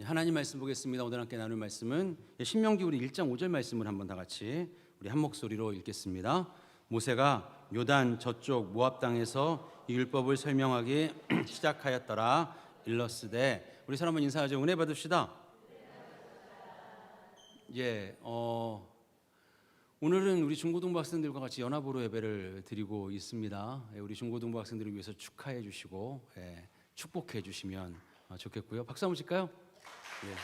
예, 하나님 말씀 보겠습니다. 오늘 함께 나눌 말씀은 예, 신명기 우리 1장 5절 말씀을 한번 다 같이 우리 한 목소리로 읽겠습니다. 모세가 요단 저쪽 모압 땅에서 이 율법을 설명하기 시작하였더라 일러스되 우리 사람 한번 인사하죠. 은혜 받읍시다. 예, 어 오늘은 우리 중고등부 학생들과 같이 연합으로 예배를 드리고 있습니다. 예, 우리 중고등부 학생들을 위해서 축하해 주시고 예, 축복해 주시면 어, 좋겠고요. 박수 한번 칠까요? 예.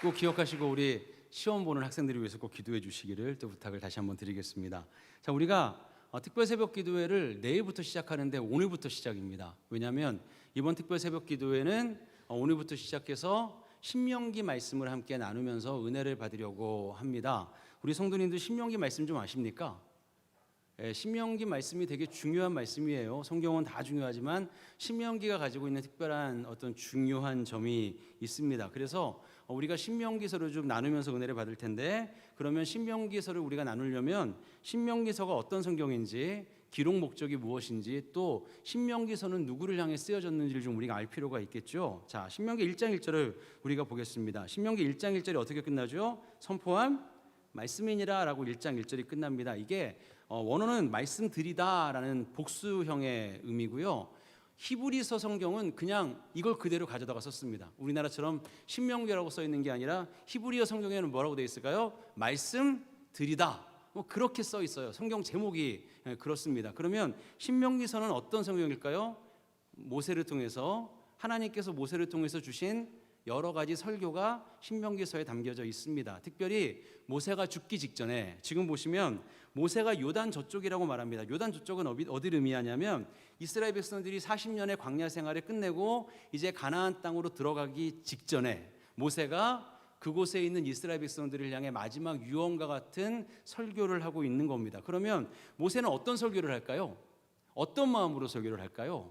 꼭 기억하시고 우리 시험 보는 학생들을 위해서 꼭 기도해 주시기를 또 부탁을 다시 한번 드리겠습니다. 자, 우리가 어, 특별 새벽 기도회를 내일부터 시작하는데 오늘부터 시작입니다. 왜냐하면 이번 특별 새벽 기도회는 어, 오늘부터 시작해서 신명기 말씀을 함께 나누면서 은혜를 받으려고 합니다. 우리 성도님들 신명기 말씀 좀 아십니까? 예, 신명기 말씀이 되게 중요한 말씀이에요. 성경은 다 중요하지만 신명기가 가지고 있는 특별한 어떤 중요한 점이 있습니다. 그래서 어, 우리가 신명기서를 좀 나누면서 은혜를 받을 텐데 그러면 신명기서를 우리가 나누려면 신명기서가 어떤 성경인지 기록 목적이 무엇인지 또 신명기서는 누구를 향해 쓰여졌는지를 좀 우리가 알 필요가 있겠죠. 자, 신명기 1장 1절을 우리가 보겠습니다. 신명기 1장 1절이 어떻게 끝나죠? 선포한 말씀이니라라고 1장 1절이 끝납니다. 이게 어, 원어는 말씀드리다라는 복수형의 의미고요. 히브리서 성경은 그냥 이걸 그대로 가져다가 썼습니다. 우리나라처럼 신명기라고 써 있는 게 아니라 히브리어 성경에는 뭐라고 되어 있을까요? 말씀드리다. 뭐 그렇게 써 있어요. 성경 제목이 예, 그렇습니다. 그러면 신명기서는 어떤 성경일까요? 모세를 통해서 하나님께서 모세를 통해서 주신 여러 가지 설교가 신명기서에 담겨져 있습니다. 특별히 모세가 죽기 직전에 지금 보시면 모세가 요단 저쪽이라고 말합니다. 요단 저쪽은 어디- 어디를 의미하냐면 이스라엘 백성들이 40년의 광야 생활을 끝내고 이제 가나안 땅으로 들어가기 직전에 모세가 그곳에 있는 이스라엘 백성들을 향해 마지막 유언과 같은 설교를 하고 있는 겁니다. 그러면 모세는 어떤 설교를 할까요? 어떤 마음으로 설교를 할까요?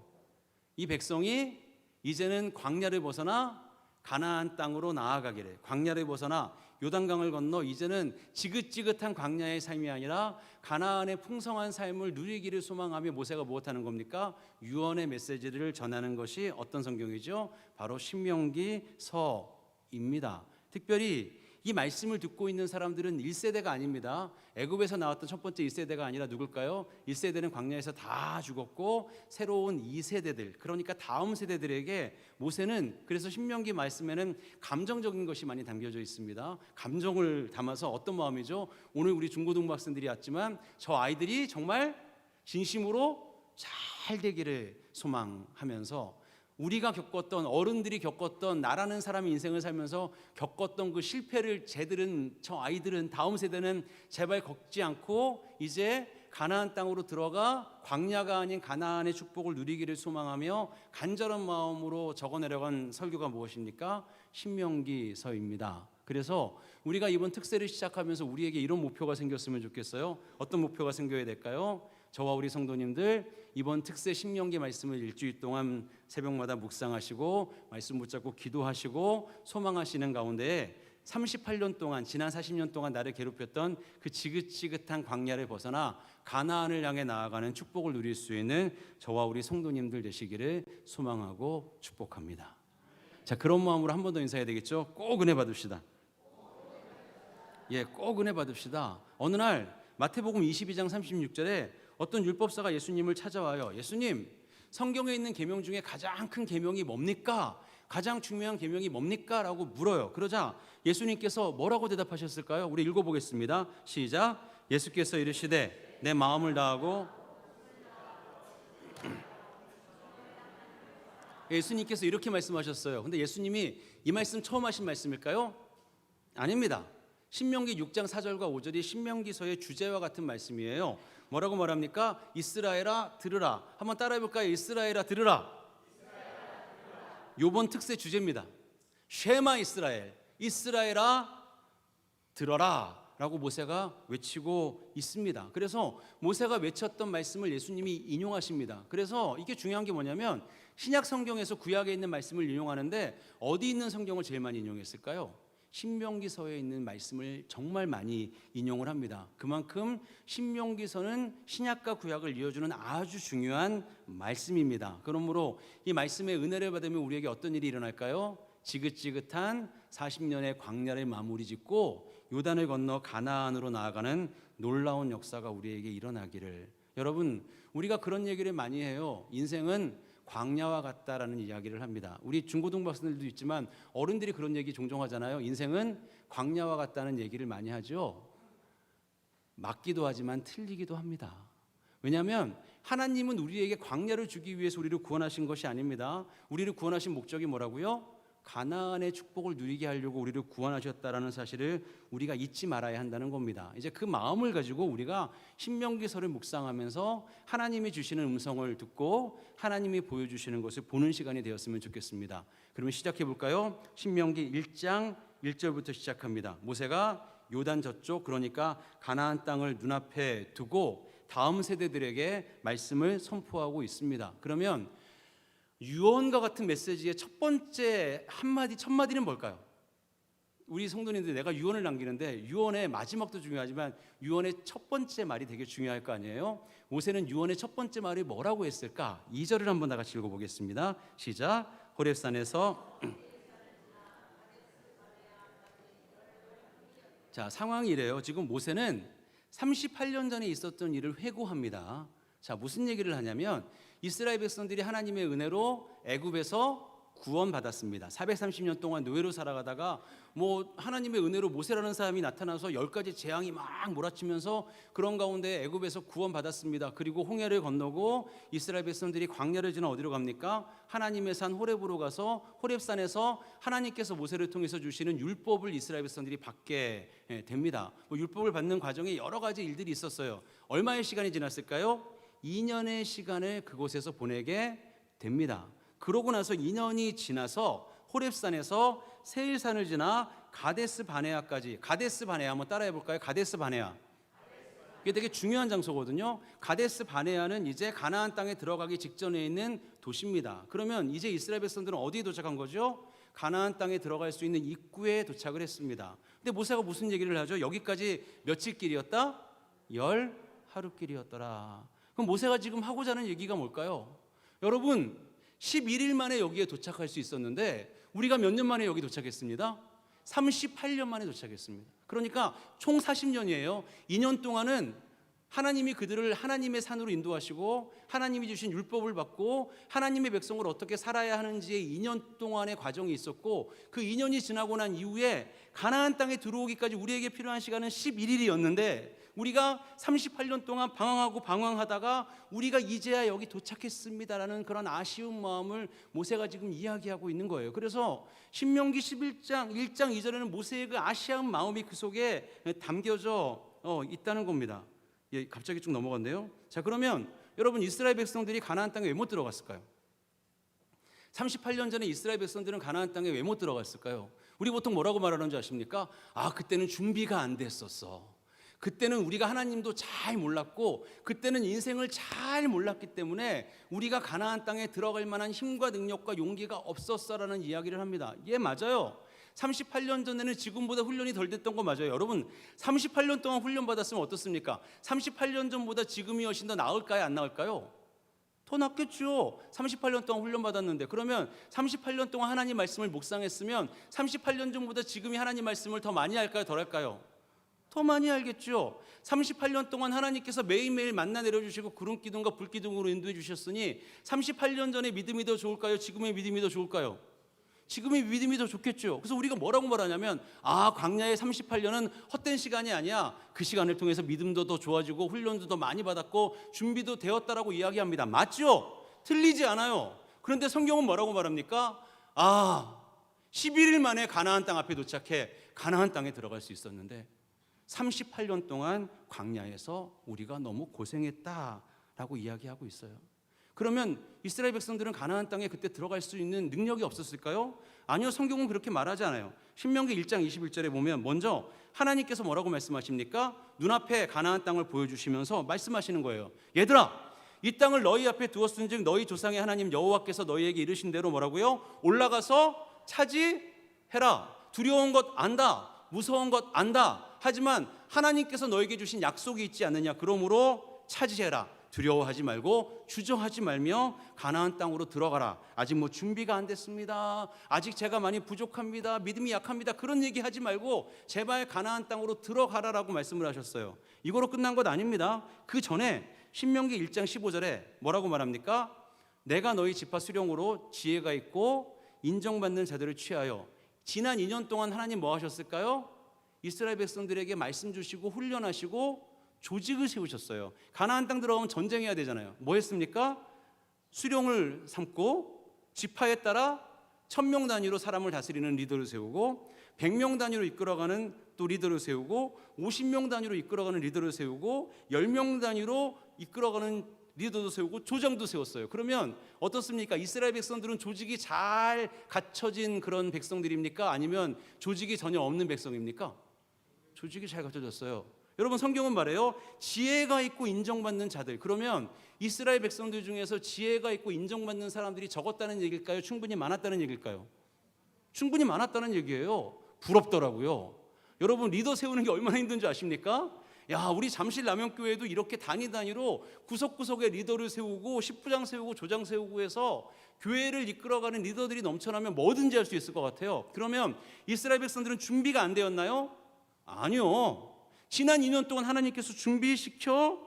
이 백성이 이제는 광야를 벗어나 가나안 땅으로 나아가기를 광야를 벗어나 요단강을 건너 이제는 지긋지긋한 광야의 삶이 아니라 가나안의 풍성한 삶을 누리기를 소망하며 모세가 무엇 하는 겁니까? 유언의 메시지를 전하는 것이 어떤 성경이죠? 바로 신명기서입니다. 특별히 이 말씀을 듣고 있는 사람들은 1세대가 아닙니다. 애굽에서 나왔던 첫 번째 1세대가 아니라 누굴까요? 1세대는 광야에서 다 죽었고 새로운 2세대들 그러니까 다음 세대들에게 모세는 그래서 신명기 말씀에는 감정적인 것이 많이 담겨져 있습니다. 감정을 담아서 어떤 마음이죠? 오늘 우리 중고등부 학생들이 왔지만 저 아이들이 정말 진심으로 잘 되기를 소망하면서 우리가 겪었던 어른들이 겪었던 나라는 사람의 인생을 살면서 겪었던 그 실패를 쟤들은 저 아이들은 다음 세대는 제발 겪지 않고 이제 가나안 땅으로 들어가 광야가 아닌 가나안의 축복을 누리기를 소망하며 간절한 마음으로 적어내려간 설교가 무엇입니까? 신명기서입니다. 그래서 우리가 이번 특세를 시작하면서 우리에게 이런 목표가 생겼으면 좋겠어요. 어떤 목표가 생겨야 될까요? 저와 우리 성도님들 이번 특세 신명기 말씀을 일주일 동안 새벽마다 묵상하시고 말씀 붙잡고 기도하시고 소망하시는 가운데 38년 동안 지난 40년 동안 나를 괴롭혔던 그 지긋지긋한 광야를 벗어나 가나안을 향해 나아가는 축복을 누릴 수 있는 저와 우리 성도님들 되시기를 소망하고 축복합니다. 자 그런 마음으로 한 번 더 인사해야 되겠죠? 꼭 은혜 받읍시다. 예, 꼭 은혜 받읍시다. 어느 날 마태복음 22장 36절에 어떤 율법사가 예수님을 찾아와요. 예수님, 성경에 있는 계명 중에 가장 큰 계명이 뭡니까? 가장 중요한 계명이 뭡니까? 라고 물어요. 그러자 예수님께서 뭐라고 대답하셨을까요? 우리 읽어 보겠습니다. 시작. 예수께서 이르시되 내 마음을 다하고 예수님께서 이렇게 말씀하셨어요. 근데 예수님이 이 말씀 처음 하신 말씀일까요? 아닙니다. 신명기 6장 4절과 5절이 신명기서의 주제와 같은 말씀이에요. 뭐라고 말합니까? 이스라엘아 들으라. 한번 따라해 볼까요? 이스라엘아 들으라. 요번 특세 주제입니다. 쉐마 이스라엘. 이스라엘아 들어라. 라고 모세가 외치고 있습니다. 그래서 모세가 외쳤던 말씀을 예수님이 인용하십니다. 그래서 이게 중요한 게 뭐냐면 신약 성경에서 구약에 있는 말씀을 인용하는데 어디 있는 성경을 제일 많이 인용했을까요? 신명기서에 있는 말씀을 정말 많이 인용을 합니다. 그만큼 신명기서는 신약과 구약을 이어주는 아주 중요한 말씀입니다. 그러므로 이 말씀의 은혜를 받으면 우리에게 어떤 일이 일어날까요? 지긋지긋한 40년의 광야를 마무리 짓고 요단을 건너 가나안으로 나아가는 놀라운 역사가 우리에게 일어나기를 여러분 우리가 그런 얘기를 많이 해요. 인생은 광야와 같다라는 이야기를 합니다. 우리 중고등학생들도 있지만 어른들이 그런 얘기 종종 하잖아요. 인생은 광야와 같다는 얘기를 많이 하죠. 맞기도 하지만 틀리기도 합니다. 왜냐하면 하나님은 우리에게 광야를 주기 위해서 우리를 구원하신 것이 아닙니다. 우리를 구원하신 목적이 뭐라고요? 가나안의 축복을 누리게 하려고 우리를 구원하셨다라는 사실을 우리가 잊지 말아야 한다는 겁니다. 이제 그 마음을 가지고 우리가 신명기서를 묵상하면서 하나님이 주시는 음성을 듣고 하나님이 보여주시는 것을 보는 시간이 되었으면 좋겠습니다. 그러면 시작해 볼까요? 신명기 1장 1절부터 시작합니다. 모세가 요단 저쪽 그러니까 가나안 땅을 눈앞에 두고 다음 세대들에게 말씀을 선포하고 있습니다. 그러면 유언과 같은 메시지의 첫 번째 한마디 첫 마디는 뭘까요? 우리 성도님들 내가 유언을 남기는데 유언의 마지막도 중요하지만 유언의 첫 번째 말이 되게 중요할 거 아니에요? 모세는 유언의 첫 번째 말이 뭐라고 했을까? 2절을 한번 다 같이 읽어 보겠습니다. 시작. 호렙산에서 자, 상황이 이래요. 지금 모세는 38년 전에 있었던 일을 회고합니다. 자, 무슨 얘기를 하냐면 이스라엘 백성들이 하나님의 은혜로 애굽에서 구원받았습니다. 430년 동안 노예로 살아가다가 뭐 하나님의 은혜로 모세라는 사람이 나타나서 열 가지 재앙이 막 몰아치면서 그런 가운데 애굽에서 구원받았습니다. 그리고 홍해를 건너고 이스라엘 백성들이 광야를 지나 어디로 갑니까? 하나님의 산 호렙으로 가서 호렙산에서 하나님께서 모세를 통해서 주시는 율법을 이스라엘 백성들이 받게 예, 됩니다. 뭐 율법을 받는 과정에 여러 가지 일들이 있었어요. 얼마의 시간이 지났을까요? 2년의 시간을 그곳에서 보내게 됩니다. 그러고 나서 2년이 지나서 호렙산에서 세일산을 지나 가데스 바네아까지 가데스 바네아 한번 따라해 볼까요? 가데스 바네아. 이게 되게 중요한 장소거든요. 가데스 바네아는 이제 가나안 땅에 들어가기 직전에 있는 도시입니다. 그러면 이제 이스라엘 백성들은 어디에 도착한 거죠? 가나안 땅에 들어갈 수 있는 입구에 도착을 했습니다. 근데 모세가 무슨 얘기를 하죠? 여기까지 며칠 길이었다? 열 하루 길이었더라. 그럼 모세가 지금 하고자 하는 얘기가 뭘까요? 여러분, 11일 만에 여기에 도착할 수 있었는데 우리가 몇 년 만에 여기 도착했습니다. 38년 만에 도착했습니다. 그러니까 총 40년이에요. 2년 동안은 하나님이 그들을 하나님의 산으로 인도하시고 하나님이 주신 율법을 받고 하나님의 백성을 어떻게 살아야 하는지의 2년 동안의 과정이 있었고 그 2년이 지나고 난 이후에 가나안 땅에 들어오기까지 우리에게 필요한 시간은 11일이었는데 우리가 38년 동안 방황하고 방황하다가 우리가 이제야 여기 도착했습니다라는 그런 아쉬운 마음을 모세가 지금 이야기하고 있는 거예요. 그래서 신명기 11장 1장 2절에는 모세의 그 아쉬운 마음이 그 속에 담겨져 어, 있다는 겁니다. 예, 갑자기 쭉 넘어갔네요. 자, 그러면 여러분 이스라엘 백성들이 가나안 땅에 왜 못 들어갔을까요? 38년 전에 이스라엘 백성들은 가나안 땅에 왜 못 들어갔을까요? 우리 보통 뭐라고 말하는 줄 아십니까? 아, 그때는 준비가 안 됐었어. 그때는 우리가 하나님도 잘 몰랐고 그때는 인생을 잘 몰랐기 때문에 우리가 가나안 땅에 들어갈 만한 힘과 능력과 용기가 없었어라는 이야기를 합니다. 예, 맞아요. 38년 전에는 지금보다 훈련이 덜 됐던 거 맞아요. 여러분, 38년 동안 훈련 받았으면 어떻습니까? 38년 전보다 지금이 훨씬 더 나을까요? 안 나을까요? 더 낫겠죠. 38년 동안 훈련 받았는데 그러면 38년 동안 하나님 말씀을 묵상했으면 38년 전보다 지금이 하나님 말씀을 더 많이 할까요? 덜 할까요? 더 많이 알겠죠. 38년 동안 하나님께서 매일매일 만나 내려주시고 구름 기둥과 불 기둥으로 인도해 주셨으니 38년 전에 믿음이 더 좋을까요? 지금의 믿음이 더 좋을까요? 지금의 믿음이 더 좋겠죠. 그래서 우리가 뭐라고 말하냐면 아 광야의 38년은 헛된 시간이 아니야. 그 시간을 통해서 믿음도 더 좋아지고 훈련도 더 많이 받았고 준비도 되었다라고 이야기합니다. 맞죠? 틀리지 않아요. 그런데 성경은 뭐라고 말합니까? 아 11일 만에 가나안 땅 앞에 도착해 가나안 땅에 들어갈 수 있었는데 38년 동안 광야에서 우리가 너무 고생했다라고 이야기하고 있어요. 그러면 이스라엘 백성들은 가나안 땅에 그때 들어갈 수 있는 능력이 없었을까요? 아니요, 성경은 그렇게 말하지 않아요. 신명기 1장 21절에 보면 먼저 하나님께서 뭐라고 말씀하십니까? 눈앞에 가나안 땅을 보여주시면서 말씀하시는 거예요. 얘들아, 이 땅을 너희 앞에 두었은즉 너희 조상의 하나님 여호와께서 너희에게 이르신 대로 뭐라고요? 올라가서 차지해라. 두려운 것 안다. 무서운 것 안다. 하지만 하나님께서 너에게 주신 약속이 있지 않느냐. 그러므로 차지해라. 두려워하지 말고 주저하지 말며 가나안 땅으로 들어가라. 아직 뭐 준비가 안 됐습니다. 아직 제가 많이 부족합니다. 믿음이 약합니다. 그런 얘기 하지 말고 제발 가나안 땅으로 들어가라라고 말씀을 하셨어요. 이거로 끝난 것 아닙니다. 그 전에 신명기 1장 15절에 뭐라고 말합니까? 내가 너희 지파 수령으로 지혜가 있고 인정받는 자들을 취하여 지난 2년 동안 하나님 뭐 하셨을까요? 이스라엘 백성들에게 말씀 주시고 훈련하시고 조직을 세우셨어요. 가나안 땅 들어가면 전쟁해야 되잖아요. 뭐 했습니까? 수령을 삼고 지파에 따라 천명 단위로 사람을 다스리는 리더를 세우고 백명 단위로 이끌어가는 또 리더를 세우고 오십 명 단위로 이끌어가는 리더를 세우고 열명 단위로 이끌어가는 리더도 세우고 조정도 세웠어요. 그러면 어떻습니까? 이스라엘 백성들은 조직이 잘 갖춰진 그런 백성들입니까? 아니면 조직이 전혀 없는 백성입니까? 조직이 잘 갖춰졌어요. 여러분 성경은 말해요. 지혜가 있고 인정받는 자들. 그러면 이스라엘 백성들 중에서 지혜가 있고 인정받는 사람들이 적었다는 얘기일까요? 충분히 많았다는 얘기일까요? 충분히 많았다는 얘기예요. 부럽더라고요. 여러분 리더 세우는 게 얼마나 힘든지 아십니까? 야, 우리 잠실 남영교회도 이렇게 단위 단위로 구석구석에 리더를 세우고 십부장 세우고 조장 세우고 해서 교회를 이끌어가는 리더들이 넘쳐나면 뭐든지 할 수 있을 것 같아요. 그러면 이스라엘 백성들은 준비가 안 되었나요? 아니요. 지난 2년 동안 하나님께서 준비시켜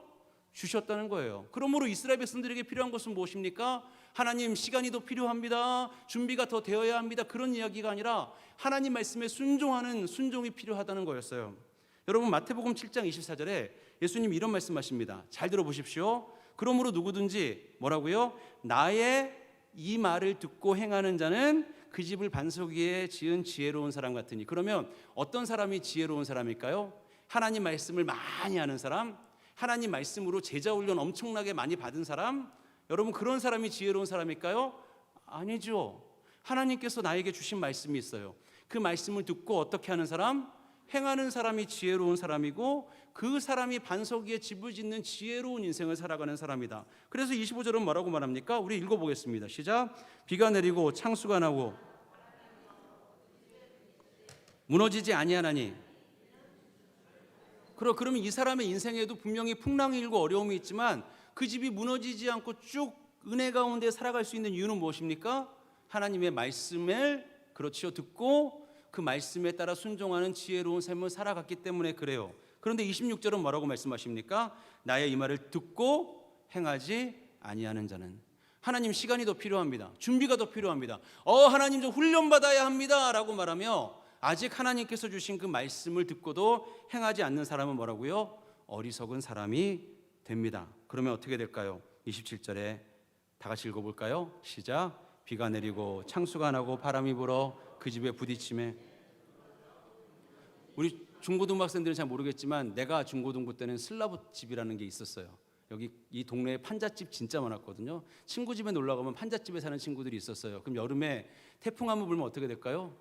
주셨다는 거예요. 그러므로 이스라엘 백성들에게 필요한 것은 무엇입니까? 하나님 시간이 더 필요합니다. 준비가 더 되어야 합니다. 그런 이야기가 아니라 하나님 말씀에 순종하는 순종이 필요하다는 거였어요. 여러분 마태복음 7장 24절에 예수님 이런 말씀하십니다. 잘 들어보십시오. 그러므로 누구든지 뭐라고요? 나의 이 말을 듣고 행하는 자는 그 집을 반석 위에 지은 지혜로운 사람 같으니 그러면 어떤 사람이 지혜로운 사람일까요? 하나님 말씀을 많이 아는 사람, 하나님 말씀으로 제자 훈련 엄청나게 많이 받은 사람, 여러분 그런 사람이 지혜로운 사람일까요? 아니죠. 하나님께서 나에게 주신 말씀이 있어요. 그 말씀을 듣고 어떻게 하는 사람? 행하는 사람이 지혜로운 사람이고 그 사람이 반석 위에 집을 짓는 지혜로운 인생을 살아가는 사람이다. 그래서 25절은 뭐라고 말합니까? 우리 읽어보겠습니다. 시작. 비가 내리고 창수가 나고 무너지지 아니하나니 그러 그러면 이 사람의 인생에도 분명히 풍랑이 일고 어려움이 있지만 그 집이 무너지지 않고 쭉 은혜 가운데 살아갈 수 있는 이유는 무엇입니까? 하나님의 말씀을 그렇지요 듣고 그 말씀에 따라 순종하는 지혜로운 삶을 살아갔기 때문에 그래요. 그런데 26절은 뭐라고 말씀하십니까? 나의 이 말을 듣고 행하지 아니하는 자는 하나님 시간이 더 필요합니다. 준비가 더 필요합니다. 어 하나님 좀 훈련 받아야 합니다라고 말하며 아직 하나님께서 주신 그 말씀을 듣고도 행하지 않는 사람은 뭐라고요? 어리석은 사람이 됩니다. 그러면 어떻게 될까요? 27절에 다 같이 읽어볼까요? 시작. 비가 내리고 창수가 나고 바람이 불어 그 집에 부딪힘에 우리 중고등부 학생들은 잘 모르겠지만 내가 중고등부 때는 슬라브 집이라는 게 있었어요. 여기 이 동네에 판잣집 진짜 많았거든요. 친구 집에 놀러 가면 판잣집에 사는 친구들이 있었어요. 그럼 여름에 태풍 한번 불면 어떻게 될까요?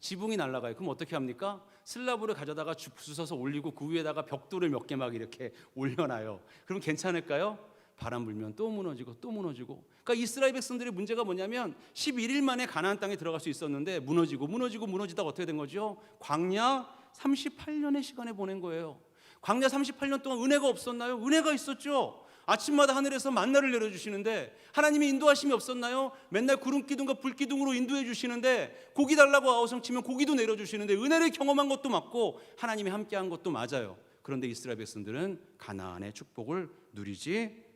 지붕이 날아가요. 그럼 어떻게 합니까? 슬라브를 가져다가 주워서 올리고 그 위에다가 벽돌을 몇 개 막 이렇게 올려놔요. 그럼 괜찮을까요? 바람 불면 또 무너지고 또 무너지고. 그러니까 이스라엘 백성들의 문제가 뭐냐면 11일 만에 가나안 땅에 들어갈 수 있었는데 무너지고 무너지고 무너지다가 어떻게 된 거죠? 광야 38년의 시간에 보낸 거예요. 광야 38년 동안 은혜가 없었나요? 은혜가 있었죠. 아침마다 하늘에서 만나를 내려주시는데 하나님의 인도하심이 없었나요? 맨날 구름 기둥과 불 기둥으로 인도해 주시는데 고기 달라고 아우성 치면 고기도 내려주시는데 은혜를 경험한 것도 맞고 하나님이 함께한 것도 맞아요. 그런데 이스라엘 백성들은 가나안의 축복을 누리지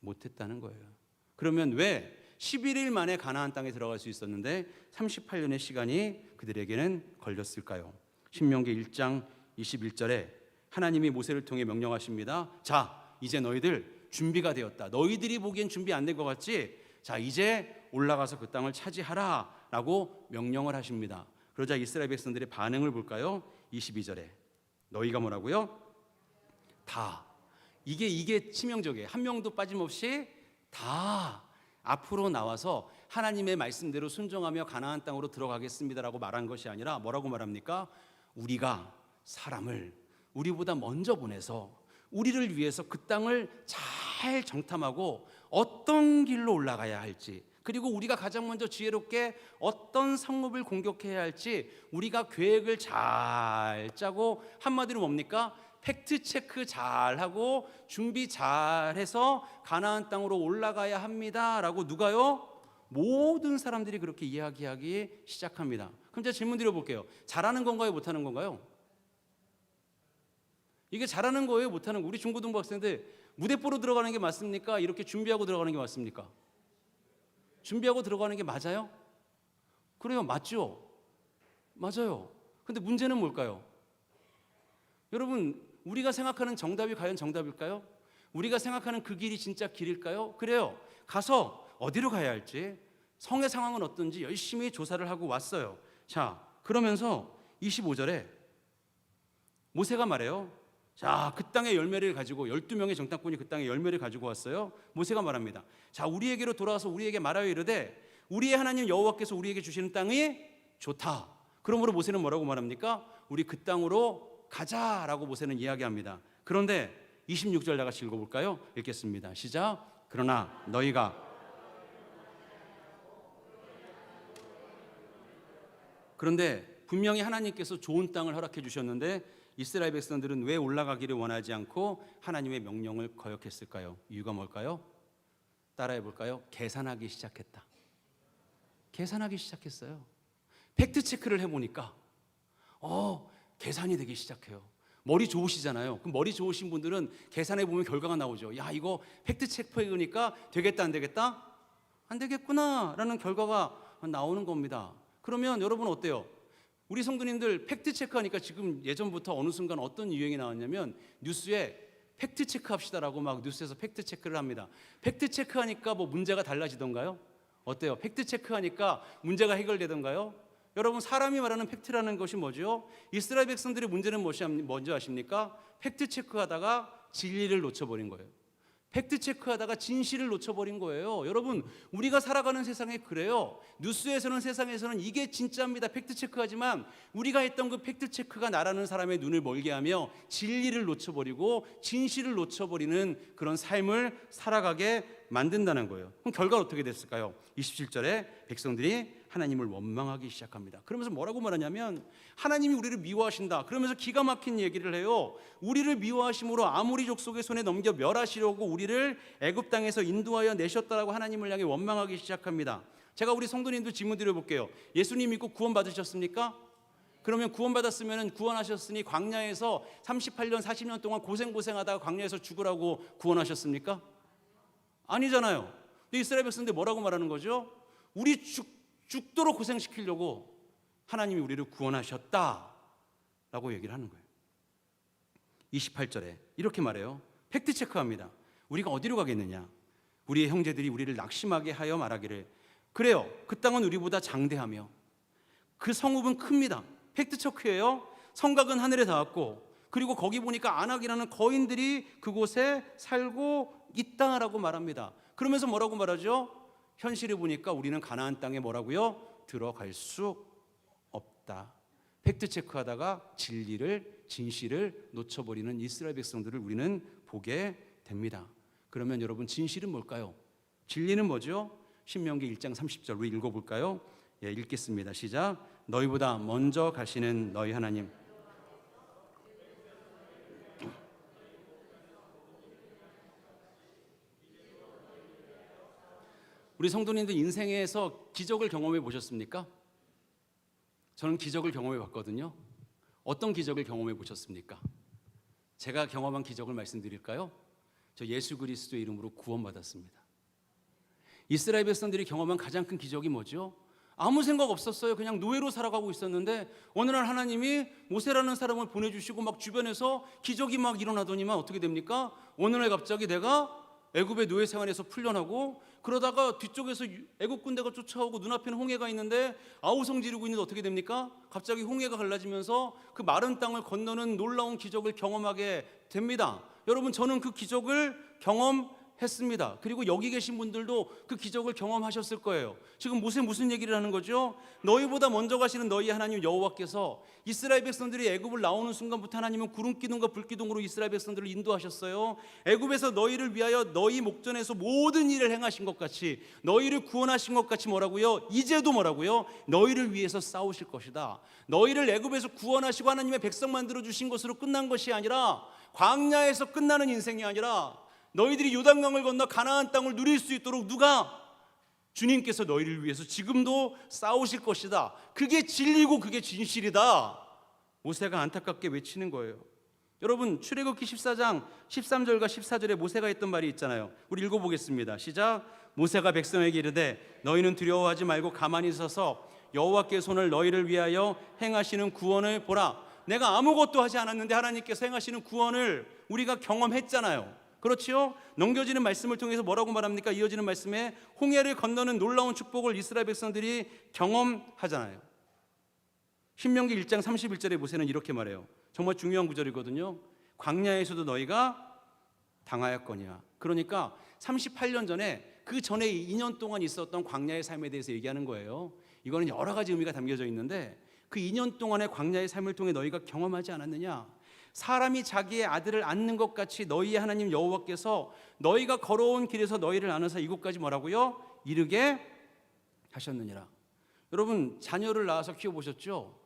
못했다는 거예요. 그러면 왜 11일 만에 가나안 땅에 들어갈 수 있었는데 38년의 시간이 그들에게는 걸렸을까요? 신명기 1장 21절에 하나님이 모세를 통해 명령하십니다. 자, 이제 너희들 준비가 되었다. 너희들이 보기엔 준비 안 된 것 같지? 자, 이제 올라가서 그 땅을 차지하라 라고 명령을 하십니다. 그러자 이스라엘 백성들의 반응을 볼까요? 22절에 너희가 뭐라고요? 다 이게 이게 치명적이에요. 한 명도 빠짐없이 다 앞으로 나와서 하나님의 말씀대로 순종하며 가나안 땅으로 들어가겠습니다라고 말한 것이 아니라 뭐라고 말합니까? 우리가 사람을 우리보다 먼저 보내서 우리를 위해서 그 땅을 잘 정탐하고 어떤 길로 올라가야 할지 그리고 우리가 가장 먼저 지혜롭게 어떤 성읍을 공격해야 할지 우리가 계획을 잘 짜고 한마디로 뭡니까? 팩트 체크 잘 하고 준비 잘 해서 가나안 땅으로 올라가야 합니다라고 누가요? 모든 사람들이 그렇게 이야기하기 시작합니다. 그럼 제가 질문 드려볼게요. 잘하는 건가요? 못하는 건가요? 이게 잘하는 거예요? 못하는 거? 우리 중고등부 학생들 무대뽀로 들어가는 게 맞습니까? 이렇게 준비하고 들어가는 게 맞습니까? 준비하고 들어가는 게 맞아요? 그래요, 맞죠? 맞아요. 근데 문제는 뭘까요? 여러분, 우리가 생각하는 정답이 과연 정답일까요? 우리가 생각하는 그 길이 진짜 길일까요? 그래요. 가서 어디로 가야 할지, 성의 상황은 어떤지 열심히 조사를 하고 왔어요. 자, 그러면서 25절에 모세가 말해요. 자, 그 땅의 열매를 가지고 12명의 정탐꾼이 그 땅의 열매를 가지고 왔어요. 모세가 말합니다. 자, 우리에게로 돌아와서 우리에게 말하여 이르되 우리의 하나님 여호와께서 우리에게 주시는 땅이 좋다. 그러므로 모세는 뭐라고 말합니까? 우리 그 땅으로 가자라고 모세는 이야기합니다. 그런데 26절 다 같이 읽어볼까요? 읽겠습니다. 시작. 그러나 너희가 그런데 분명히 하나님께서 좋은 땅을 허락해 주셨는데 이스라엘 백성들은 왜 올라가기를 원하지 않고 하나님의 명령을 거역했을까요? 이유가 뭘까요? 따라해 볼까요? 계산하기 시작했다. 계산하기 시작했어요. 팩트 체크를 해 보니까 어, 계산이 되기 시작해요. 머리 좋으시잖아요. 그럼 머리 좋으신 분들은 계산해 보면 결과가 나오죠. 야, 이거 팩트 체크 해 보니까 되겠다 안 되겠다? 안 되겠구나라는 결과가 나오는 겁니다. 그러면 여러분 어때요? 우리 성도님들 팩트 체크하니까 지금 예전부터 어느 순간 어떤 유행이 나왔냐면 뉴스에 팩트 체크합시다라고 막 뉴스에서 팩트 체크를 합니다. 팩트 체크하니까 뭐 문제가 달라지던가요? 어때요? 팩트 체크하니까 문제가 해결되던가요? 여러분 사람이 말하는 팩트라는 것이 뭐죠? 이스라엘 백성들의 문제는 먼저 아십니까? 팩트 체크하다가 진리를 놓쳐버린 거예요. 팩트 체크하다가 진실을 놓쳐버린 거예요. 여러분, 우리가 살아가는 세상에 그래요. 뉴스에서는 세상에서는 이게 진짜입니다. 팩트 체크하지만 우리가 했던 그 팩트 체크가 나라는 사람의 눈을 멀게 하며 진리를 놓쳐버리고 진실을 놓쳐버리는 그런 삶을 살아가게 만든다는 거예요. 그럼 결과는 어떻게 됐을까요? 27절에 백성들이 하나님을 원망하기 시작합니다. 그러면서 뭐라고 말하냐면 하나님이 우리를 미워하신다. 그러면서 기가 막힌 얘기를 해요. 우리를 미워하심으로 아무리 족속의 손에 넘겨 멸하시려고 우리를 애굽 땅에서 인도하여 내셨다라고 하나님을 향해 원망하기 시작합니다. 제가 우리 성도님들 질문 드려볼게요. 예수님 믿고 구원 받으셨습니까? 그러면 구원받았으면 구원하셨으니 광야에서 38년 40년 동안 고생 고생하다가 광야에서 죽으라고 구원하셨습니까? 아니잖아요. 이스라엘 백성들 뭐라고 말하는 거죠? 우리 죽 죽도록 고생시키려고 하나님이 우리를 구원하셨다 라고 얘기를 하는 거예요. 28절에 이렇게 말해요. 팩트 체크합니다. 우리가 어디로 가겠느냐? 우리의 형제들이 우리를 낙심하게 하여 말하기를 그래요. 그 땅은 우리보다 장대하며 그 성읍은 큽니다. 팩트 체크예요. 성곽은 하늘에 닿았고 그리고 거기 보니까 안악이라는 거인들이 그곳에 살고 있다라고 말합니다. 그러면서 뭐라고 말하죠? 현실을 보니까 우리는 가나안 땅에 뭐라고요? 들어갈 수 없다. 팩트 체크하다가 진리를 진실을 놓쳐버리는 이스라엘 백성들을 우리는 보게 됩니다. 그러면 여러분 진실은 뭘까요? 진리는 뭐죠? 신명기 1장 30절 우리 읽어볼까요? 예, 읽겠습니다. 시작. 너희보다 먼저 가시는 너희 하나님. 우리 성도님들 인생에서 기적을 경험해 보셨습니까? 저는 기적을 경험해 봤거든요. 어떤 기적을 경험해 보셨습니까? 제가 경험한 기적을 말씀드릴까요? 저 예수 그리스도의 이름으로 구원받았습니다. 이스라엘 백성들이 경험한 가장 큰 기적이 뭐죠? 아무 생각 없었어요. 그냥 노예로 살아가고 있었는데 어느 날 하나님이 모세라는 사람을 보내주시고 막 주변에서 기적이 막 일어나더니만 어떻게 됩니까? 어느 날 갑자기 내가 애굽의 노예 생활에서 풀려나고 그러다가 뒤쪽에서 애굽 군대가 쫓아오고 눈앞에는 홍해가 있는데 아우성 지르고 있는데 어떻게 됩니까? 갑자기 홍해가 갈라지면서 그 마른 땅을 건너는 놀라운 기적을 경험하게 됩니다. 여러분 저는 그 기적을 했습니다. 그리고 여기 계신 분들도 그 기적을 경험하셨을 거예요. 지금 모세 무슨 얘기를 하는 거죠? 너희보다 먼저 가시는 너희 하나님 여호와께서 이스라엘 백성들이 애굽을 나오는 순간부터 하나님은 구름 기둥과 불 기둥으로 이스라엘 백성들을 인도하셨어요. 애굽에서 너희를 위하여 너희 목전에서 모든 일을 행하신 것 같이 너희를 구원하신 것 같이 뭐라고요? 이제도 뭐라고요? 너희를 위해서 싸우실 것이다. 너희를 애굽에서 구원하시고 하나님의 백성 만들어 주신 것으로 끝난 것이 아니라 광야에서 끝나는 인생이 아니라 너희들이 요단강을 건너 가나안 땅을 누릴 수 있도록 누가 주님께서 너희를 위해서 지금도 싸우실 것이다. 그게 진리고 그게 진실이다. 모세가 안타깝게 외치는 거예요. 여러분 출애굽기 14장 13절과 14절에 모세가 했던 말이 있잖아요. 우리 읽어 보겠습니다. 시작. 모세가 백성에게 이르되 너희는 두려워하지 말고 가만히 서서 여호와께 손을 너희를 위하여 행하시는 구원을 보라. 내가 아무것도 하지 않았는데 하나님께서 행하시는 구원을 우리가 경험했잖아요. 그렇지요? 넘겨지는 말씀을 통해서 뭐라고 말합니까? 이어지는 말씀에 홍해를 건너는 놀라운 축복을 이스라엘 백성들이 경험하잖아요. 신명기 1장 31절에 모세는 이렇게 말해요. 정말 중요한 구절이거든요. 광야에서도 너희가 당하였거니와. 그러니까 38년 전에 그 전에 2년 동안 있었던 광야의 삶에 대해서 얘기하는 거예요. 이거는 여러 가지 의미가 담겨져 있는데 그 2년 동안의 광야의 삶을 통해 너희가 경험하지 않았느냐? 사람이 자기의 아들을 안는 것 같이 너희의 하나님 여호와께서 너희가 걸어온 길에서 너희를 안으사 이곳까지 뭐라고요? 이르게 하셨느니라. 여러분 자녀를 낳아서 키워 보셨죠?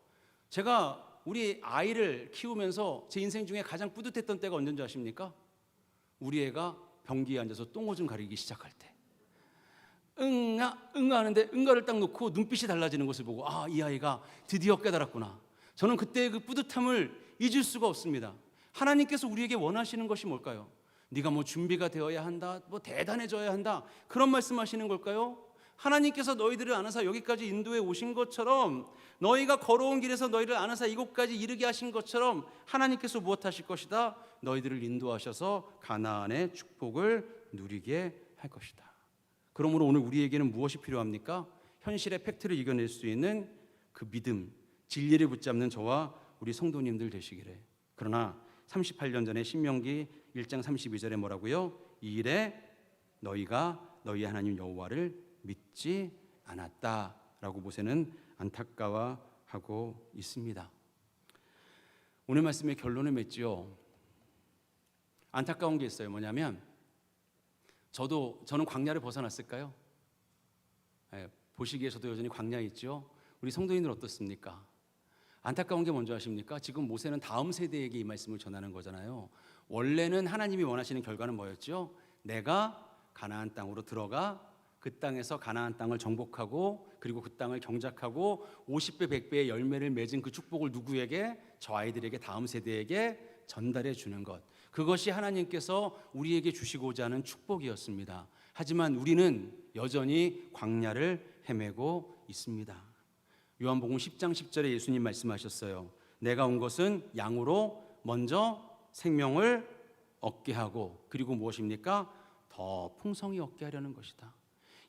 제가 우리 아이를 키우면서 제 인생 중에 가장 뿌듯했던 때가 언제인지 아십니까? 우리 애가 변기에 앉아서 똥오줌 가리기 시작할 때. 응아 응아 하는데 응가를 딱 놓고 눈빛이 달라지는 것을 보고 아 이 아이가 드디어 깨달았구나. 저는 그때 그 뿌듯함을 잊을 수가 없습니다. 하나님께서 우리에게 원하시는 것이 뭘까요? 네가 뭐 준비가 되어야 한다, 뭐 대단해져야 한다 그런 말씀하시는 걸까요? 하나님께서 너희들을 안아서 여기까지 인도해 오신 것처럼 너희가 걸어온 길에서 너희를 안아서 이곳까지 이르게 하신 것처럼 하나님께서 무엇하실 것이다? 너희들을 인도하셔서 가나안의 축복을 누리게 할 것이다. 그러므로 오늘 우리에게는 무엇이 필요합니까? 현실의 팩트를 이겨낼 수 있는 그 믿음, 진리를 붙잡는 저와 우리 성도님들 되시기를. 그러나 38년 전에 신명기 1장 32절에 뭐라고요? 이 일에 너희가 너희 하나님 여호와를 믿지 않았다라고 모세는 안타까워하고 있습니다. 오늘 말씀의 결론을 맺지요. 안타까운 게 있어요. 뭐냐면 저도 저는 광야를 벗어났을까요? 예, 보시기에 저도 여전히 광야에 있죠. 우리 성도인들 어떻습니까? 안타까운 게 뭔지 아십니까? 지금 모세는 다음 세대에게 이 말씀을 전하는 거잖아요. 원래는 하나님이 원하시는 결과는 뭐였죠? 내가 가나안 땅으로 들어가 그 땅에서 가나안 땅을 정복하고 그리고 그 땅을 경작하고 50배 100배의 열매를 맺은 그 축복을 누구에게 저 아이들에게 다음 세대에게 전달해 주는 것. 그것이 하나님께서 우리에게 주시고자 하는 축복이었습니다. 하지만 우리는 여전히 광야를 헤매고 있습니다. 요한복음 10장 10절에 예수님 말씀하셨어요. 내가 온 것은 양으로 먼저 생명을 얻게 하고 그리고 무엇입니까? 더 풍성히 얻게 하려는 것이다.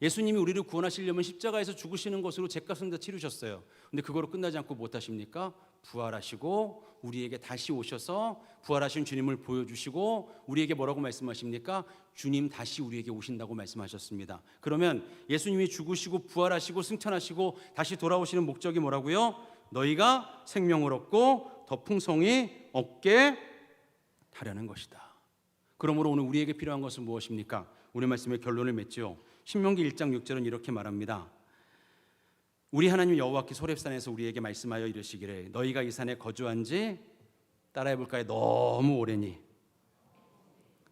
예수님이 우리를 구원하시려면 십자가에서 죽으시는 것으로 죄값은 다 치르셨어요. 근데 그거로 끝나지 않고 못 하십니까? 부활하시고 우리에게 다시 오셔서 부활하신 주님을 보여주시고 우리에게 뭐라고 말씀하십니까? 주님 다시 우리에게 오신다고 말씀하셨습니다. 그러면 예수님이 죽으시고 부활하시고 승천하시고 다시 돌아오시는 목적이 뭐라고요? 너희가 생명을 얻고 더 풍성히 얻게 하려는 것이다. 그러므로 오늘 우리에게 필요한 것은 무엇입니까? 우리 말씀의 결론을 맺지요. 신명기 1장 6절은 이렇게 말합니다. 우리 하나님 여호와께 소렙산에서 우리에게 말씀하여 이르시기를 너희가 이 산에 거주한 지 따라해 볼까요? 너무 오래니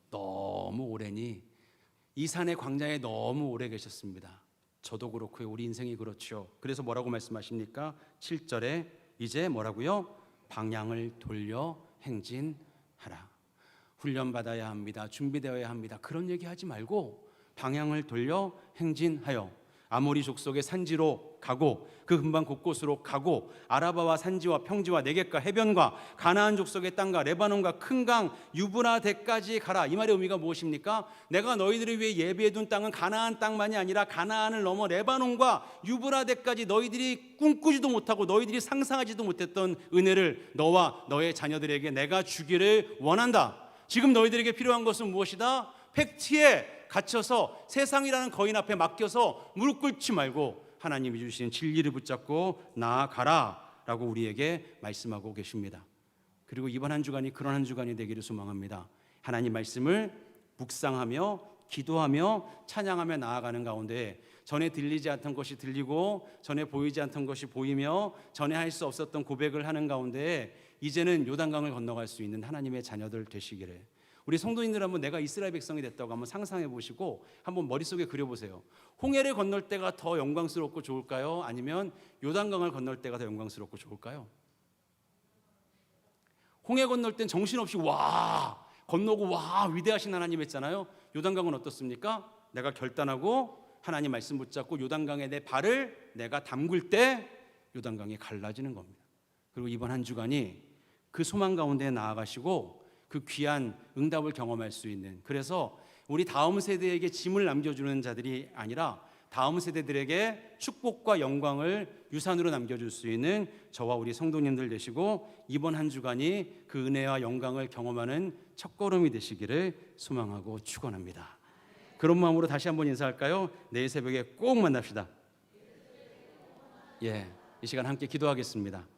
너무 오래니 이 산의 광야에 너무 오래 계셨습니다. 저도 그렇고요. 우리 인생이 그렇죠. 그래서 뭐라고 말씀하십니까? 7절에 이제 뭐라고요? 방향을 돌려 행진하라. 훈련 받아야 합니다. 준비되어야 합니다. 그런 얘기 하지 말고 방향을 돌려 행진하여 아모리 족속의 산지로 가고 그 근방 곳곳으로 가고 아라바와 산지와 평지와 내겟과 해변과 가나안 족속의 땅과 레바논과 큰 강 유브라데까지 가라. 이 말의 의미가 무엇입니까? 내가 너희들을 위해 예비해 둔 땅은 가나안 땅만이 아니라 가나안을 넘어 레바논과 유브라데까지 너희들이 꿈꾸지도 못하고 너희들이 상상하지도 못했던 은혜를 너와 너의 자녀들에게 내가 주기를 원한다. 지금 너희들에게 필요한 것은 무엇이다? 팩트에 갇혀서 세상이라는 거인 앞에 맡겨서 무릎 꿇지 말고 하나님이 주신 진리를 붙잡고 나아가라 라고 우리에게 말씀하고 계십니다. 그리고 이번 한 주간이 그런 한 주간이 되기를 소망합니다. 하나님 말씀을 묵상하며 기도하며 찬양하며 나아가는 가운데 전에 들리지 않던 것이 들리고 전에 보이지 않던 것이 보이며 전에 할 수 없었던 고백을 하는 가운데 이제는 요단강을 건너갈 수 있는 하나님의 자녀들 되시기를 우리 성도님들 한번 내가 이스라엘 백성이 됐다고 한번 상상해 보시고 한번 머릿속에 그려 보세요. 홍해를 건널 때가 더 영광스럽고 좋을까요? 아니면 요단강을 건널 때가 더 영광스럽고 좋을까요? 홍해 건널 땐 정신없이 와 건너고 와 위대하신 하나님 했잖아요. 요단강은 어떻습니까? 내가 결단하고 하나님 말씀 붙잡고 요단강에 내 발을 내가 담글 때 요단강이 갈라지는 겁니다. 그리고 이번 한 주간이 그 소망 가운데 나아가시고 그 귀한 응답을 경험할 수 있는 그래서 우리 다음 세대에게 짐을 남겨주는 자들이 아니라 다음 세대들에게 축복과 영광을 유산으로 남겨줄 수 있는 저와 우리 성도님들 되시고 이번 한 주간이 그 은혜와 영광을 경험하는 첫걸음이 되시기를 소망하고 축원합니다. 그런 마음으로 다시 한번 인사할까요? 내일 새벽에 꼭 만납시다. 예, 이 시간 함께 기도하겠습니다.